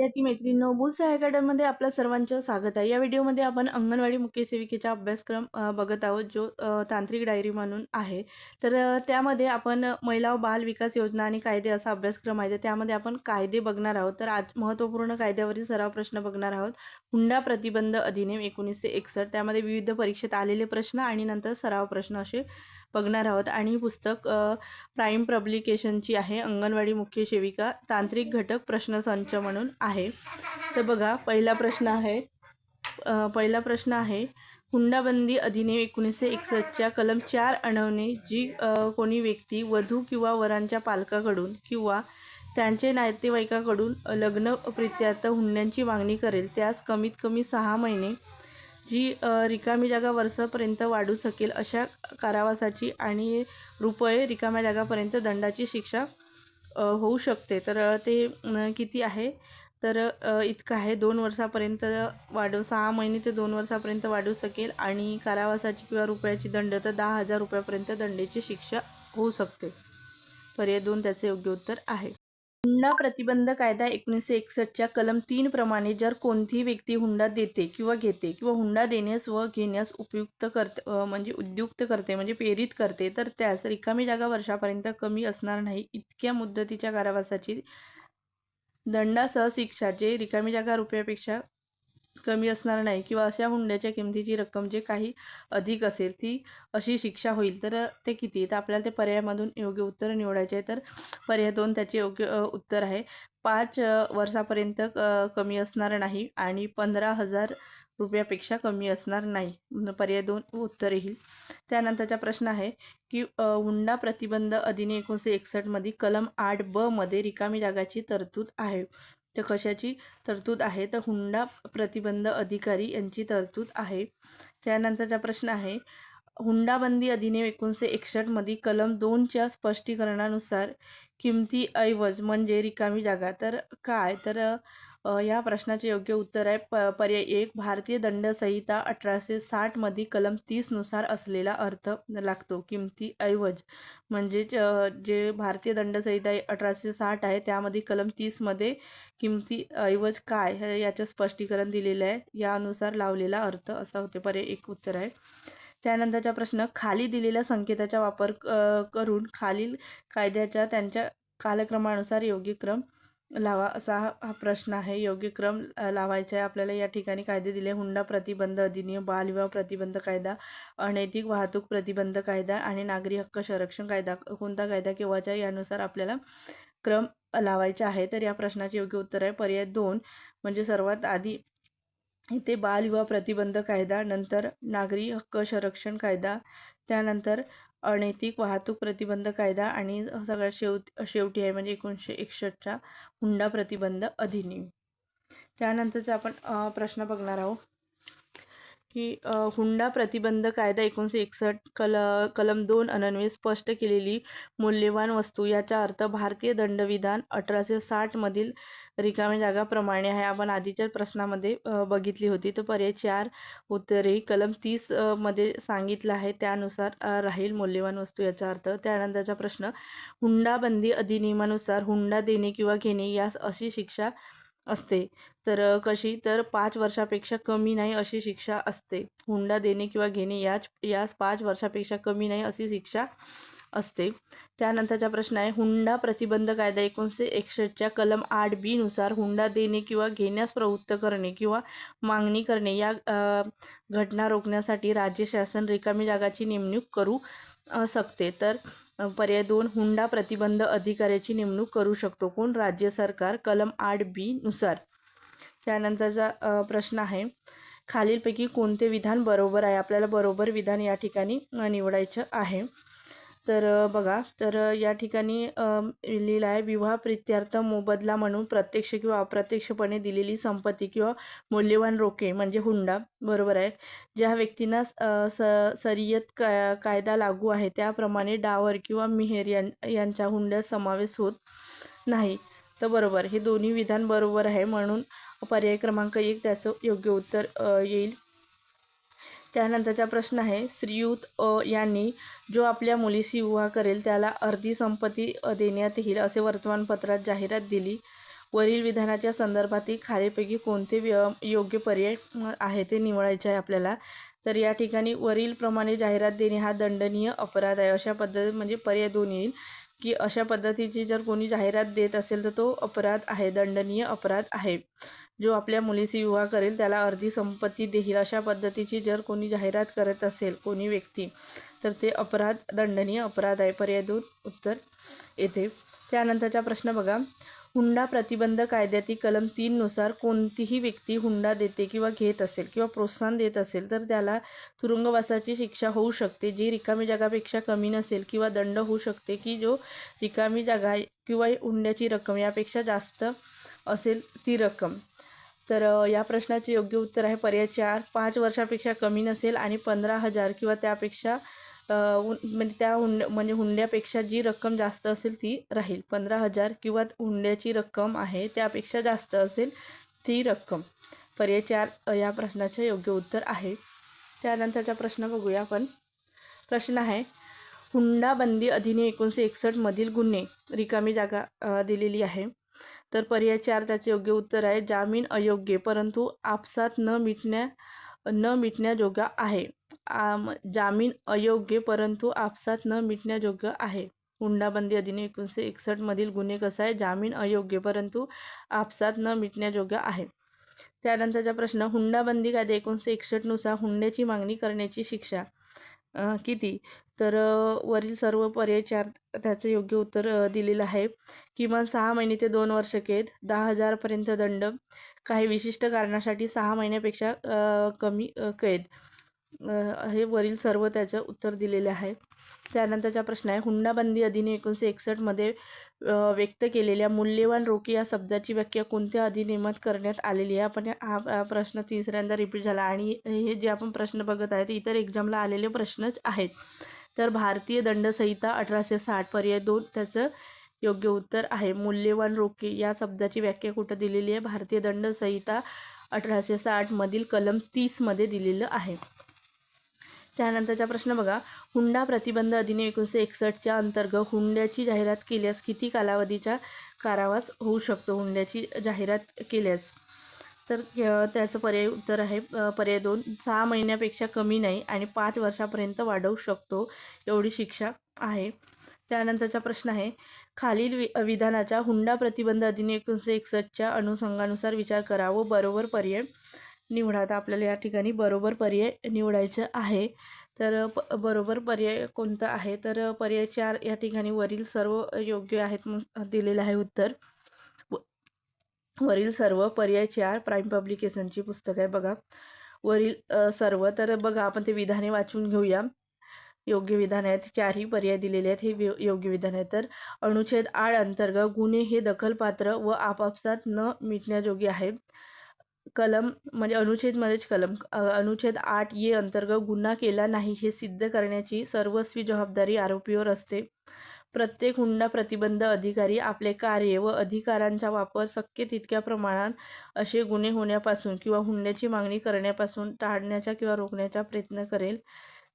विद्यार्थी मैत्रिणींनो बुलसाय अकॅडमीमध्ये आपलं सर्वांचं स्वागत आहे. या व्हिडिओमध्ये आपण अंगणवाडी मुख्य सेविकेचा अभ्यासक्रम बघत आहोत जो तांत्रिक डायरी म्हणून आहे. तर त्यामध्ये आपण महिला व बाल विकास योजना आणि कायदे असा अभ्यासक्रम आहे. तर त्यामध्ये आपण कायदे बघणार आहोत. तर आज महत्त्वपूर्ण कायद्यावरील सराव प्रश्न बघणार आहोत. हुंडा प्रतिबंध अधिनियम एकोणीसशे एकसष्ट. त्यामध्ये विविध परीक्षेत आलेले प्रश्न आणि नंतर सराव प्रश्न असे बघणार आहोत. आणि पुस्तक प्राईम पब्लिकेशनची आहे. अंगणवाडी मुख्य सेविका तांत्रिक घटक प्रश्नसंच म्हणून आहे. तर बघा पहिला प्रश्न आहे. पहिला प्रश्न आहे. हुंडाबंदी अधिनियम एकोणीसशे एकसष्टच्या कलम चार अणवणे जी कोणी व्यक्ती वधू किंवा वरांच्या पालकाकडून किंवा त्यांचे नातेवाईकाकडून लग्न प्रित्यार्थ हुंड्यांची मागणी करेल त्यास कमीत कमी सहा महिने जी रिकामी जागा वर्षापर्यंत वाढू शकेल अशा कारावासाची आणि रुपये रिकाम्या जागापर्यंत दंडाची शिक्षा होऊ शकते. तर ते किती आहे? तर इतकं आहे. दोन वर्षापर्यंत वाढू सहा महिने ते दोन वर्षापर्यंत वाढू शकेल आणि कारावासाची किंवा रुपयाची दंड तर दहा हजार रुपयापर्यंत दंडेची शिक्षा होऊ शकते. पर्याय दोन त्याचे योग्य उत्तर आहे. हुंडा प्रतिबंध कायदा एकोणीसशे एकसष्टच्या कलम तीन प्रमाणे जर कोणतीही व्यक्ती हुंडा देते किंवा घेते किंवा हुंडा देण्यास व घेण्यास उपयुक्त करते म्हणजे उद्युक्त करते म्हणजे प्रेरित करते तर त्यास रिकामी जागा वर्षापर्यंत कमी असणार नाही. इतक्या मुदतीच्या कारावासाची दंडासह शिक्षा जे रिकामी जागा रुपयापेक्षा कमी असणार नाही किंवा अशा हुंड्याच्या किमतीची रक्कम जे काही अधिक असेल ती अशी शिक्षा होईल तर ते किती तर आपल्याला ते पर्यायामधून योग्य उत्तर निवडायचे आहे. तर पर्याय दोन त्याचे योग्य उत्तर आहे. पाच वर्षापर्यंत कमी असणार नाही आणि पंधरा हजार रुपयापेक्षा कमी असणार नाही. पर्याय दोन उत्तर येईल. त्यानंतरचा प्रश्न आहे की हुंडा प्रतिबंध अधिनियम एकोणीसशे एकसष्टमध्ये कलम आठ ब मध्ये रिकामी जागाची तरतूद आहे. तर कशाची तरतूद आहे? तर हुंडा प्रतिबंध अधिकारी यांची तरतूद आहे. त्यानंतरचा प्रश्न आहे. हुंडाबंदी अधिनियम एकोणीसशे एकसष्टमध्ये कलम दोनच्या स्पष्टीकरणानुसार किमती ऐवज म्हणजे रिकामी जागा. तर काय? तर या प्रश्नाचे योग्य उत्तर आहे. प पर्याय एक भारतीय दंडसंहिता अठराशे साठमध्ये कलम तीसनुसार असलेला अर्थ लागतो. किमती ऐवज. म्हणजे जे भारतीय दंडसंहिता अठराशे साठ आहे त्यामध्ये कलम तीसमध्ये किमती ऐवज काय हे याचं स्पष्टीकरण दिलेलं आहे. यानुसार लावलेला अर्थ असा होते. पर्याय एक उत्तर आहे. त्यानंतरचा प्रश्न खाली दिलेल्या संकेताचा वापर करून खालील कायद्याच्या त्यांच्या कालक्रमानुसार योग्य क्रम लावा असा हा प्रश्न आहे. योग्य क्रम लावायचा आहे. आपल्याला या ठिकाणी कायदे दिले. हुंडा प्रतिबंध अधिनियम बालविवाह प्रतिबंध कायदा अनैतिक वाहतूक प्रतिबंध कायदा आणि नागरी हक्क संरक्षण कायदा कोणता कायदा केव्हाचा यानुसार आपल्याला क्रम लावायचा आहे? तर या प्रश्नाचे योग्य उत्तर आहे. पर्याय दोन म्हणजे सर्वात आधी इथे बालविवाह प्रतिबंध कायदा नंतर नागरी हक्क संरक्षण कायदा त्यानंतर अनैतिक वाहतूक प्रतिबंध कायदा आणि सगळ्यात शेव शेवटी आहे म्हणजे एकोणीसशे एकसष्टचा हुंडा प्रतिबंध अधिनियम. त्यानंतरचा आपण प्रश्न बघणार आहोत. की हुंडा प्रतिबंध कायदा एकोणीसशे एकसष्ट कल कलम दोन अनन्वये स्पष्ट केलेली मौल्यवान वस्तू याचा अर्थ भारतीय दंडविधान अठराशे साठमधील रिकाम्या जागाप्रमाणे आहे. आपण आधीच्या प्रश्नामध्ये बघितली होती. तर पर्याय चार उत्तरे कलम तीसमध्ये सांगितलं आहे. त्यानुसार राहील मौल्यवान वस्तू याचा अर्थ. त्यानंतरचा प्रश्न हुंडाबंदी अधिनियमानुसार हुंडा देणे किंवा घेणे यास अशी शिक्षा असते. तर कशी? तर पाच वर्षापेक्षा कमी नाही अशी शिक्षा असते. हुंडा देणे किंवा घेणे याच यास पाच वर्षापेक्षा कमी नाही अशी शिक्षा असते. त्यानंतरचा प्रश्न आहे हुंडा प्रतिबंध कायदा एकोणीसशे एकसष्टच्या कलम आठ बी नुसार हुंडा देणे किंवा घेण्यास प्रवृत्त करणे किंवा मागणी करणे या घटना रोखण्यासाठी राज्य शासन रिकामी जागाची नेमणूक करू शकते. तर पर्याय दोन हुंडा प्रतिबंध अधिकाऱ्याची नेमणूक करू शकतो. कोण? राज्य सरकार कलम आठ बी नुसार. त्यानंतरचा प्रश्न आहे खालीलपैकी कोणते विधान बरोबर आहे? आपल्याला बरोबर विधान या ठिकाणी निवडायचं आहे. तर बघा तर या ठिकाणी लिहिलं आहे विवाह प्रित्यर्थ मोबदला म्हणून प्रत्यक्ष किंवा अप्रत्यक्षपणे दिलेली संपत्ती किंवा मौल्यवान रोखे म्हणजे हुंडा बरोबर आहे. ज्या व्यक्तींना स सरियत का कायदा लागू आहे त्याप्रमाणे डावर किंवा मिहेर यां यांच्या हुंड्यात समावेश होत नाही. तर बरोबर हे दोन्ही विधान बरोबर आहे म्हणून पर्याय क्रमांक एक त्याचं योग्य उत्तर येईल. त्यानंतरचा प्रश्न आहे श्रीयुत अ यांनी जो आपल्या मुलीशी विवाह करेल त्याला अर्धी संपत्ती देण्यात येईल असे वर्तमानपत्रात जाहिरात दिली. वरील विधानाच्या संदर्भातील खालीपैकी कोणते व्य योग्य पर्याय आहे ते निवडायचे आहे आपल्याला. तर या ठिकाणी वरीलप्रमाणे जाहिरात देणे हा दंडनीय अपराध आहे. अशा पद्धती म्हणजे पर्याय दोन येईल. की अशा पद्धतीची जर कोणी जाहिरात देत असेल तर तो अपराध आहे दंडनीय अपराध आहे. जो आपल्या मुलीशी विवाह करेल त्याला अर्धी संपत्ती देईल. अशा पद्धतीची जर कोणी जाहिरात करत असेल कोणी व्यक्ती तर ते अपराध दंडनीय अपराध आहे. पर्याय दोन उत्तर येते त्यानंतरचा प्रश्न बघा. हुंडा प्रतिबंध कायद्यातील कलम तीननुसार कोणतीही व्यक्ती हुंडा देते किंवा घेत असेल किंवा प्रोत्साहन देत असेल तर त्याला तुरुंगवासाची शिक्षा होऊ शकते जी रिकामी जागापेक्षा कमी नसेल किंवा दंड होऊ शकते की जो रिकामी जागा किंवा हुंड्याची रक्कम यापेक्षा जास्त असेल ती रक्कम. तर या प्रश्नाचे योग्य उत्तर आहे पर्याय चार. पाच वर्षापेक्षा कमी नसेल आणि पंधरा हजार किंवा त्यापेक्षा म्हणजे त्या हुंड म्हणजे हुंड्यापेक्षा जी रक्कम जास्त असेल ती राहील. पंधरा हजार किंवा हुंड्याची रक्कम आहे त्यापेक्षा जास्त असेल ती रक्कम. पर्याय चार या प्रश्नाचे योग्य उत्तर आहे. त्यानंतरचा प्रश्न बघूया आपण. प्रश्न आहे हुंडाबंदी अधिनियम एकोणीसशे एकसष्टमधील गुन्हे रिकामी जागा दिलेली आहे. तर पर्याय चार त्याचे योग्य उत्तर आहे. जामीन अयोग्य परंतु आपसात न मिटण्या न मिटण्याजोगा आहे. आम जामीन अयोग्य परंतु आपसात न मिटण्याजोग्य आहे. हुंडाबंदी अधिनियम एकोणीसशे एकसष्टमधील गुन्हे कसा आहे? जामीन अयोग्य परंतु आपसात न मिटण्याजोग्य आहे. त्यानंतरचा प्रश्न हुंडाबंदी कायदा एकोणीसशे एकसष्टनुसार हुंड्याची मागणी करण्याची शिक्षा. किती? तर वरील सर्व पर्याय चार त्याचं योग्य उत्तर दिलेलं आहे. किमान सहा महिने ते दोन वर्ष कैद दहा हजारपर्यंत दंड. काही विशिष्ट कारणासाठी सहा महिन्यापेक्षा कमी कैद हे वरील सर्व त्याचं उत्तर दिलेले आहे. त्यानंतरचा प्रश्न आहे. हुंडाबंदी अधिनियम एकोणीसशे एकसष्टमध्ये व्यक्त केलेल्या मूल्यवान रोखे या शब्दाची व्याख्या कोणत्या अधिनियमात करण्यात आलेली आहे? आपण हा हा प्रश्न तिसऱ्यांदा रिपीट झाला. आणि हे जे आपण प्रश्न बघत आहे इतर एक्झामला आलेले प्रश्नच आहेत. तर भारतीय दंडसंहिता अठराशे साठ पर्याय दोन त्याचं योग्य उत्तर आहे. मूल्यवान रोखे या शब्दाची व्याख्या कुठं दिलेली आहे? भारतीय दंडसंहिता अठराशे साठमधील कलम तीसमध्ये दिलेलं आहे. त्यानंतरचा प्रश्न बघा. हुंडा प्रतिबंध अधिनियम एकोणीसशे एकसष्टच्या अंतर्गत हुंड्याची जाहिरात केल्यास किती कालावधीचा कारावास होऊ शकतो हुंड्याची जाहिरात केल्यास? तर त्याचं पर्याय उत्तर आहे. पर्याय दोन सहा महिन्यापेक्षा कमी नाही आणि पाच वर्षापर्यंत वाढवू शकतो एवढी शिक्षा आहे. त्यानंतरचा प्रश्न आहे. खालील वि विधानाचा हुंडा प्रतिबंध अधिनियम एकोणीसशे एकसष्टच्या अनुषंगानुसार विचार करा व बरोबर पर्याय निवडा तर आपल्याला या ठिकाणी बरोबर पर्याय निवडायचं आहे. तर प बरोबर पर्याय कोणता आहे? तर पर्याय चार या ठिकाणी वरील सर्व योग्य आहेत दिलेलं आहे उत्तर. व वरील सर्व पर्याय चार प्राईम पब्लिकेशनची पुस्तक आहे बघा. वरील सर्व तर बघा आपण ते विधाने वाचून घेऊया. योग्य विधान आहेत. चारही पर्याय दिलेले आहेत. हे योग्य विधान आहे तर अनुच्छेद आळ अंतर्गत गुन्हे हे दखलपात्र व आपापसात न मिटण्याजोगे आहेत कलम म्हणजे अनुच्छेदमध्येच कलम अनुच्छेद आठ ये अंतर्गत गुन्हा केला नाही हे सिद्ध करण्याची सर्वस्वी जबाबदारी आरोपीवर असते. प्रत्येक हुंडा प्रतिबंध अधिकारी आपले कार्य व अधिकारांचा वापर शक्य तितक्या प्रमाणात असे गुन्हे होण्यापासून किंवा हुंड्याची मागणी करण्यापासून टाळण्याचा किंवा रोखण्याचा प्रयत्न करेल.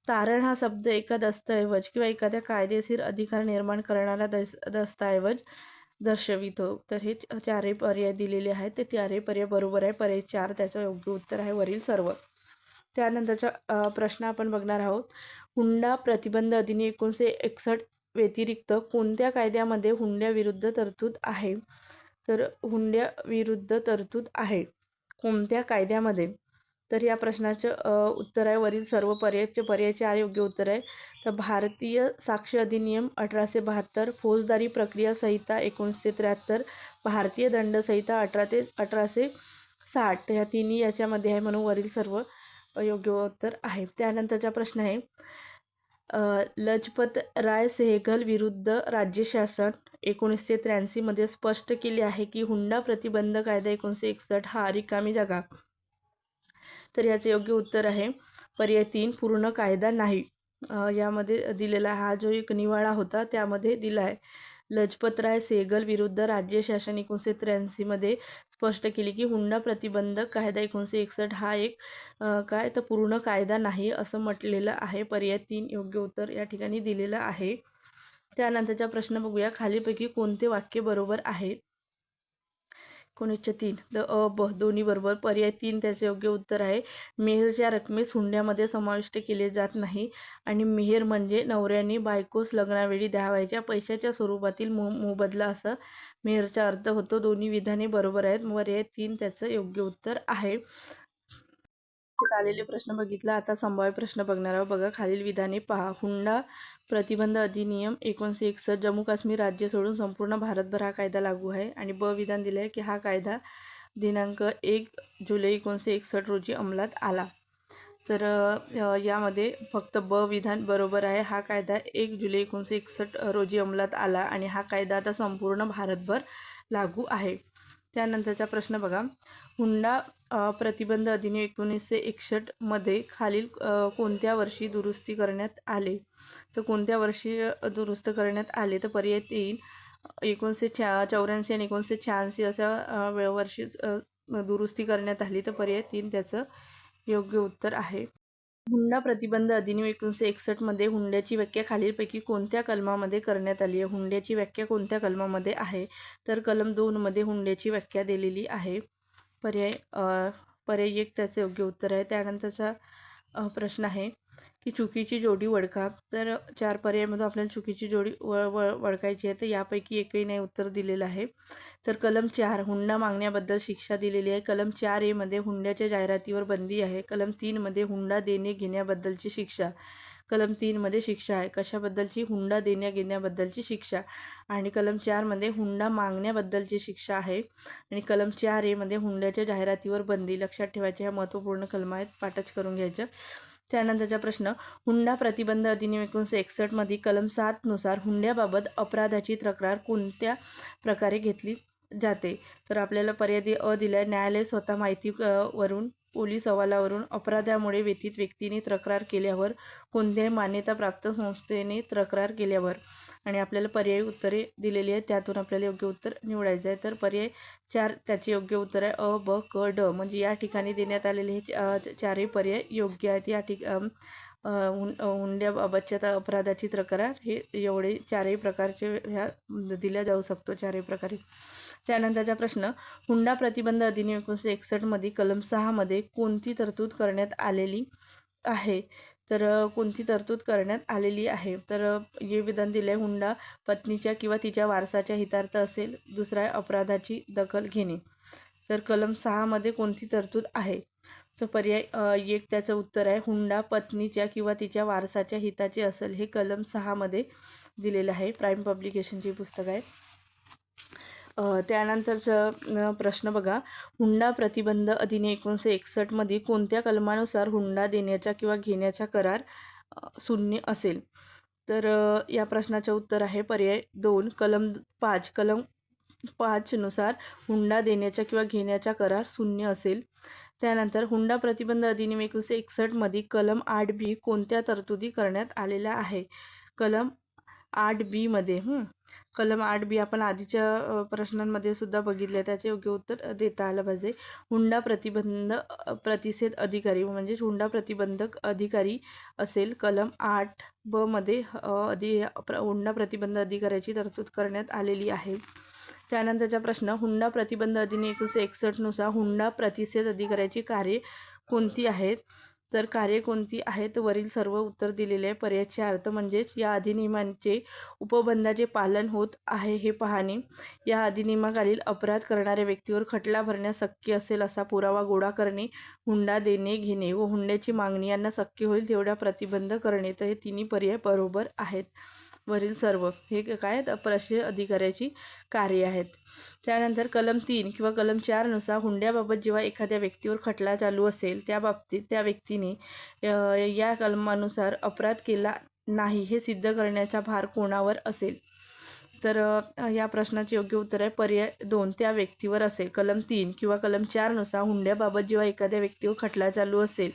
तारण हा शब्द एका दस्तऐवज किंवा एखाद्या कायदेशीर अधिकार निर्माण करणारा दस दस्तऐवज. दर्शवितो. तर हे चारही पर्याय दिलेले आहेत. ते चारही पर्याय बरोबर आहे. पर्याय चार त्याचं योग्य उत्तर आहे वरील सर्व. त्यानंतरचा प्रश्न आपण बघणार आहोत. हुंडा प्रतिबंध अधिनियम एकोणीसशे एकसष्ट व्यतिरिक्त कोणत्या कायद्यामध्ये हुंड्याविरुद्ध तरतूद आहे? तर हुंड्याविरुद्ध तरतूद आहे. कोणत्या कायद्यामध्ये? तर या प्रश्नाचं उत्तर आहे. वरील सर्व पर्यायचे पर्याय चार योग्य उत्तर आहे. तर भारतीय साक्ष अधिनियम अठराशे बहात्तर फौजदारी प्रक्रिया संहिता एकोणीसशे त्र्याहत्तर भारतीय दंड संहिता अठरा ते अठराशे साठ. ह्या तिन्ही याच्यामध्ये आहे म्हणून वरील सर्व योग्य उत्तर आहे. त्यानंतरचा प्रश्न आहे लजपत राय सेहगल विरुद्ध राज्य शासन एकोणीसशे त्र्याऐंशीमध्ये स्पष्ट केले आहे की हुंडा प्रतिबंध कायदा एकोणीसशे एकसष्ट हा रिकामी जागा तर याचं योग्य उत्तर आहे पर्याय तीन पूर्ण कायदा नाही. यामध्ये दिलेला हा जो एक निवाडा होता त्यामध्ये दिला आहे. लजपतराय सेगल विरुद्ध राज्य शासन एकोणीसशे त्र्याऐंशीमध्ये स्पष्ट केले की हुंडा प्रतिबंधक कायदा एकोणीसशे एकसष्ट हा एक काय तर पूर्ण कायदा नाही असं म्हटलेलं आहे. पर्याय तीन योग्य उत्तर या ठिकाणी दिलेलं आहे. त्यानंतरचा प्रश्न बघूया. खालीपैकी कोणते वाक्य बरोबर आहे? एकोणीसशे तीन. द अ ब दोन्ही बरोबर. पर्याय तीन त्याचे योग्य उत्तर आहे. मेहरच्या रकमेस हुंड्यामध्ये समाविष्ट केले जात नाही आणि मेहर म्हणजे नवऱ्याने बायकोस लग्नावेळी द्यावायच्या पैशाच्या स्वरूपातील मो मोबदला असा मेहरचा अर्थ होतो. दोन्ही विधाने बरोबर आहेत. पर्याय तीन त्याचं योग्य उत्तर आहे. आलेले प्रश्न बघितला. आता संभाव्य प्रश्न बघणार आहोत. बघा खालील विधाने पहा. हुंडा प्रतिबंध अधिनियम एकोणीसशे एकसष्ट जम्मू काश्मीर राज्य सोडून संपूर्ण भारतभर हा कायदा लागू आहे आणि ब विधान दिले आहे की हा कायदा दिनांक एक जुलै एकोणीसशे एकसष्ट रोजी अंमलात आला. तर यामध्ये फक्त ब विधान बरोबर आहे. हा कायदा एक जुलै एकोणीसशे एकसष्ट रोजी अंमलात आला आणि हा कायदा आता संपूर्ण भारतभर लागू आहे. त्यानंतरचा प्रश्न बघा. हुंडा प्रतिबंध अधिनियम एकोणीसशे एकसष्टमध्ये खालील कोणत्या वर्षी दुरुस्ती करण्यात आले? तर कोणत्या वर्षी दुरुस्त करण्यात आले? तर पर्याय तीन एकोणीसशे च्या चौऱ्याऐंशी आणि एकोणीसशे शहाऐंशी अशा वर्षी दुरुस्ती करण्यात आली. तर पर्याय तीन त्याचं योग्य उत्तर आहे. हुंडा प्रतिबंध अधिनियम एकोणीसशे एकसष्टमध्ये हुंड्याची व्याख्या खालीलपैकी कोणत्या कलमामध्ये करण्यात आली आहे? हुंड्याची व्याख्या कोणत्या कलमामध्ये आहे? तर कलम दोनमध्ये हुंड्याची व्याख्या दिलेली आहे. पर्याय पर्याय एक त्याचं योग्य उत्तर आहे. त्यानंतरचा प्रश्न आहे की चुकीची जोडी वडका तर चार पर्यायामधून आपल्याला चुकीची जोडी व व ओळखायची आहे. तर यापैकी एकही नाही उत्तर दिलेलं आहे. तर कलम चार हुंडा मागण्याबद्दल शिक्षा दिलेली आहे. कलम चार एमध्ये हुंड्याच्या जाहिरातीवर बंदी आहे. कलम तीनमध्ये हुंडा देणे घेण्याबद्दलची शिक्षा. कलम तीनमध्ये शिक्षा आहे. कशाबद्दलची हुंडा देण्या घेण्याबद्दलची शिक्षा आणि कलम चारमध्ये हुंडा मागण्याबद्दलची शिक्षा आहे. आणि कलम चार एमध्ये हुंड्याच्या जाहिरातीवर बंदी. लक्षात ठेवायच्या ह्या महत्त्वपूर्ण कलम आहेत. पाठच करून घ्यायच्या त्यानंतरचा प्रश्न हुंडा प्रतिबंध अधिनियम एकोणीसशे एकसष्टमध्ये कलम सातनुसार हुंड्याबाबत अपराधाची तक्रार कोणत्या प्रकारे घेतली? जाते. तर आपल्याला पर्याय अ दिलाय. न्यायालय स्वतः माहिती वरून पोलीस अहवालावरून अपराधामुळे व्यथित व्यक्तीने तक्रार केल्यावर कोणत्याही मान्यताप्राप्त संस्थेने तक्रार केल्यावर आणि आपल्याला पर्यायी उत्तरे दिलेली आहेत त्यातून आपल्याला योग्य उत्तर निवडायचं आहे. तर पर्याय चार त्याचे योग्य उत्तर आहे अ ब क ड. म्हणजे या ठिकाणी देण्यात आलेले हे चारही पर्याय योग्य आहेत. या ठिक अम, अ, हुं हुंड्याबाबतच्या त्या अपराधाची तक्रार हे एवढे चारही प्रकारचे ह्या दिल्या जाऊ शकतो चारही प्रकारे. त्यानंतरचा प्रश्न हुंडा प्रतिबंध अधिनियम एकोणीसशे एकसष्टमध्ये कलम सहामध्ये कोणती तरतूद करण्यात आलेली आहे? तर कोणती तरतूद करण्यात आलेली आहे? तर हे विधान दिले आहे हुंडा पत्नीच्या किंवा तिच्या वारसाच्या हितार्थ असेल दुसरा आहे अपराधाची दखल घेणे. तर कलम सहामध्ये कोणती तरतूद आहे? तर पर्याय एक त्याचं उत्तर आहे. हुंडा पत्नीच्या किंवा तिच्या वारसाच्या हिताचे असेल हे कलम सहामध्ये दिलेलं आहे. प्राईम पब्लिकेशनची पुस्तक आहे. त्यानंतरचं प्रश्न बघा. हुंडा प्रतिबंध अधिनियम एकोणीसशे एकसष्टमध्ये कोणत्या कलमानुसार हुंडा देण्याचा किंवा घेण्याचा करार शून्य असेल? तर या प्रश्नाचं उत्तर आहे. पर्याय दोन. कलम पाच. कलम पाचनुसार हुंडा देण्याचा किंवा घेण्याचा करार शून्य असेल. त्यानंतर हुंडा प्रतिबंध अधिनियम एकोणीसशे एकसष्टमध्ये कलम आठ बी कोणत्या तरतुदी करण्यात आलेल्या आहे? कलम आठ बीमध्ये कलम आठ बी आपण आधीच्या प्रश्नांमध्ये सुद्धा बघितले त्याचे योग्य उत्तर देता आलं पाहिजे. हुंडा प्रतिबंध प्रतिषेध अधिकारी म्हणजेच हुंडा प्रतिबंधक अधिकारी असेल कलम आठ ब मध्ये अधि प्र हुंडा प्रतिबंध अधिकाऱ्याची तरतूद करण्यात आलेली आहे. त्यानंतरचा प्रश्न हुंडा प्रतिबंध अधिनियम एकोणीसशे एकसष्टनुसार हुंडा प्रतिषेध अधिकाऱ्याची कार्ये कोणती आहेत? तर कार्ये कोणती आहेत? वरील सर्व उत्तर दिलेले आहे. पर्यायचे अर्थ म्हणजेच या अधिनियमांचे उपबंधाचे पालन होत आहे हे पाहणे. या अधिनियमाखालील अपराध करणाऱ्या व्यक्तीवर खटला भरण्यास शक्य असेल असा पुरावा गोळा करणे हुंडा देणे घेणे व हुंड्याची मागणी यांना शक्य होईल तेवढा प्रतिबंध करणे तर हे तिन्ही पर्याय बरोबर आहेत. वरील सर्व हे काय प्रशासकीय अधिकाऱ्याची कार्य आहेत. त्यानंतर कलम तीन किंवा कलम चारनुसार हुंड्याबाबत जेव्हा एखाद्या व्यक्तीवर खटला चालू असेल त्या बाबतीत त्या व्यक्तीने या कलमानुसार अपराध केला नाही हे सिद्ध करण्याचा भार कोणावर असेल? तर या प्रश्नाचे योग्य उत्तर आहे. पर्याय दोन त्या व्यक्तीवर असेल. कलम तीन किंवा कलम चारनुसार हुंड्याबाबत जेव्हा एखाद्या व्यक्तीवर खटला चालू असेल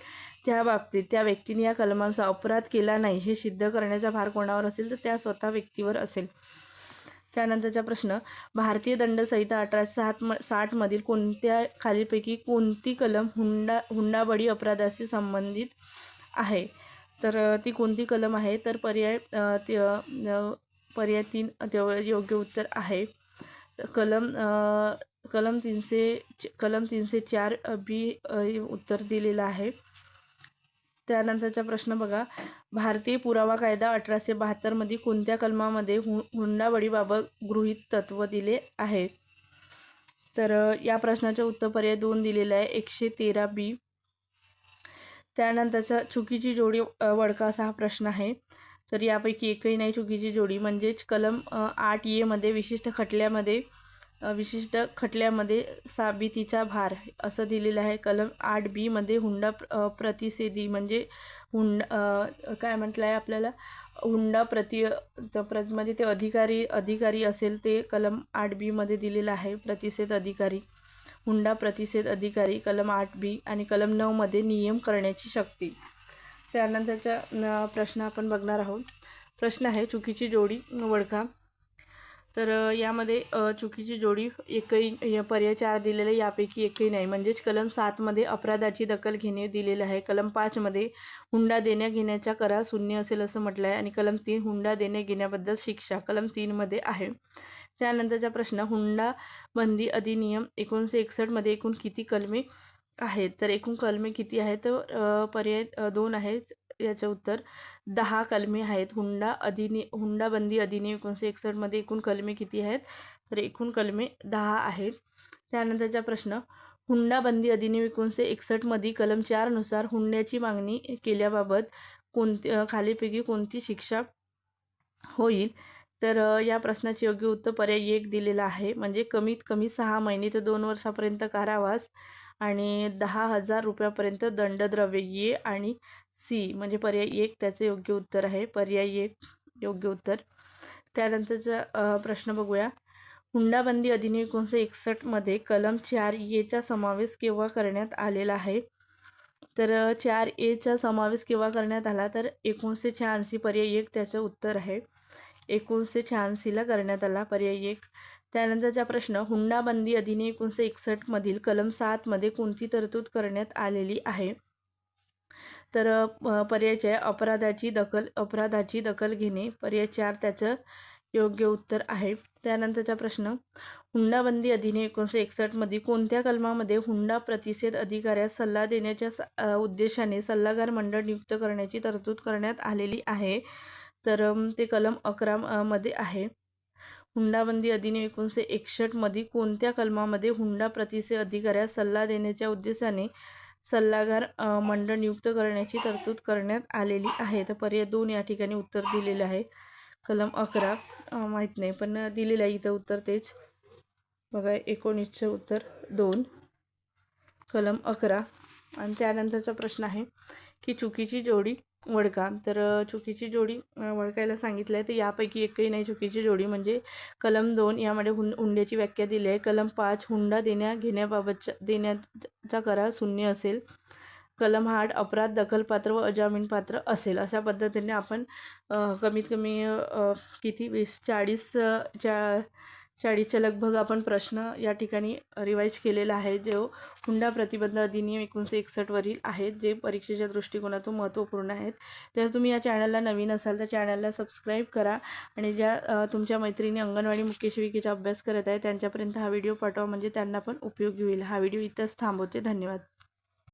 त्या बाबतीत त्या व्यक्तीने या कलमांचा अपराध केला नाही हे सिद्ध करण्याचा भार कोणावर असेल तर त्या स्वतः व्यक्तीवर असेल. त्यानंतरचा प्रश्न भारतीय दंडसंहिता अठराशे सात म साठमधील कोणत्या खालीपैकी कोणती कलम हुंडा हुंडाबळी अपराधाशी संबंधित आहे? तर ती कोणती कलम आहे? तर पर्याय पर्याय तीन तेव्हा योग्य उत्तर आहे. कलम कलम तीनशे च- कलम तीनशे चार बी उत्तर दिलेलं आहे. त्यानंतरचा प्रश्न बघा. भारतीय पुरावा कायदा अठराशे बहात्तरमध्ये कोणत्या कलमामध्ये हु हुंडाबळीबाबत गृहीत तत्व दिले आहे? तर या प्रश्नाचं उत्तर पर्याय दोन दिलेलं आहे. एकशे तेरा बी त्यानंतरचा चुकीची जोडी वडका असा हा प्रश्न आहे. तर यापैकी एकही नाही चुकीची जोडी. म्हणजेच कलम आठ एमध्ये विशिष्ट खटल्यामध्ये विशिष्ट खटल्यामध्ये साबितीचा भार. असं दिलेलं आहे. कलम आठ बीमध्ये हुंडा प्रतिसेदी प्रतिषेधी म्हणजे हुंड काय म्हटलं आहे आपल्याला? हुंडा प्रति प्र म्हणजे ते अधिकारी अधिकारी असेल ते कलम आठ बीमध्ये दिलेलं आहे. प्रतिषेध अधिकारी. हुंडा प्रतिषेध अधिकारी कलम आठ बी आणि कलम नऊमध्ये नियम करण्याची शक्ती. त्यानंतरचा प्रश्न आपण बघणार आहोत. प्रश्न आहे चुकीची जोडी वडका तर यामध्ये चुकीची जोडी एकही पर्याय चार दिलेले यापैकी एकही नाही. म्हणजेच कलम सातमध्ये अपराधाची दखल घेणे दिलेलं आहे. कलम पाचमध्ये हुंडा देण्या करार शून्य असेल असं म्हटलं आहे आणि कलम तीन हुंडा देण्या घेण्याबद्दल शिक्षा कलम तीनमध्ये आहे. त्यानंतरचा प्रश्न हुंडा बंदी अधिनियम एकोणीसशे एकसष्टमध्ये एकूण किती कलमे आहेत. तर एकूण कलमे किती आहेत? तर पर्याय दोन आहेत याचे उत्तर. दहा कलमे आहेत. हुंडा अधिनि हुंडाबंदी अधिनियम एकोणीसशे एकसष्टमध्ये एकूण कलमे किती आहेत? तर एकूण कलमे दहा आहेत. त्यानंतरचा प्रश्न हुंडाबंदी अधिनियम एकोणीसशे एकसष्टमध्ये कलम चारनुसार हुंड्याची मागणी केल्याबाबत कोणती खालीपैकी कोणती शिक्षा होईल? तर या प्रश्नाचे योग्य उत्तर पर्याय एक दिलेला आहे. म्हणजे कमीत कमी सहा महिने ते दोन वर्षापर्यंत कारावास आणि दहा हजार रुपयापर्यंत दंडद्रव्य ये आणि सी म्हणजे पर्याय एक त्याचं योग्य उत्तर आहे. पर्याय एक योग्य उत्तर. त्यानंतरचा प्रश्न बघूया. हुंडाबंदी अधिनियम एकोणीसशे एकसष्टमध्ये कलम चार एचा समावेश केव्हा करण्यात आलेला आहे? तर चार एचा समावेश केव्हा करण्यात आला? तर एकोणीसशे शहाऐंशी पर्याय एक त्याचं उत्तर आहे. एकोणीसशे शहाऐंशीला करण्यात आला पर्याय एक. त्यानंतरचा प्रश्न हुंडाबंदी अधिनियम एकोणीसशे एकसष्टमधील कलम सातमध्ये कोणती तरतूद करण्यात आलेली आहे? तर पर्यायचे आहे अपराधाची दखल अपराधाची दखल घेणे पर्याय चार त्याचं योग्य उत्तर आहे. त्यानंतरचा प्रश्न हुंडाबंदी अधिनियम एकोणीसशे एकसष्टमध्ये कोणत्या कलमामध्ये हुंडा प्रतिषेध अधिकाऱ्यास सल्ला देण्याच्या उद्देशाने सल्लागार मंडळ नियुक्त करण्याची तरतूद करण्यात आलेली आहे? तर ते कलम अकरा मध्ये आहे. हुंडाबंदी अधिनियम एकोणीसशे एकसष्टमध्ये कोणत्या कलमामध्ये हुंडा प्रतिसे अधिकाऱ्यास सल्ला देण्याच्या उद्देशाने सल्लागार मंडळ नियुक्त करण्याची तरतूद करण्यात आलेली आहे? तर पर्याय दोन या ठिकाणी उत्तर दिलेलं आहे. कलम अकरा माहीत नाही पण दिलेलं आहे इथं उत्तर तेच. बघा एकोणीसचं उत्तर दोन. कलम अकरा. आणि त्यानंतरचा प्रश्न आहे की चुकीची जोडी वडका. तर चुकीची जोडी अ, वळकायला सांगितलं आहे तर यापैकी एकही नाही चुकीची जोडी. म्हणजे कलम दोन यामध्ये हुं हुंड्याची व्याख्या दिली आहे. कलम पाच हुंडा देण्या घेण्याबाबतच्या देण्याचा करार शून्य असेल. कलम आठ अपराध दखलपात्र व अजामीनपात्र असेल. अशा पद्धतीने आपण कमीत कमी किती? वीस चाळीस चा च्या चाळीसच्या लगभग आपण प्रश्न या ठिकाणी रिवाईज केलेला आहे. जो हुंडा प्रतिबंध अधिनियम एकोणीसशे एकसष्टवरील आहेत जे परीक्षेच्या दृष्टिकोनातून महत्त्वपूर्ण आहेत. तर तुम्ही या चॅनलला नवीन असाल तर चॅनलला सबस्क्राईब करा आणि ज्या तुमच्या मैत्रिणी अंगणवाडी मुख्य शिविकेचा अभ्यास करत आहे त्यांच्यापर्यंत हा व्हिडिओ पाठवा. म्हणजे त्यांना पण उपयोगी होईल. हा व्हिडिओ इथंच थांबवते. धन्यवाद.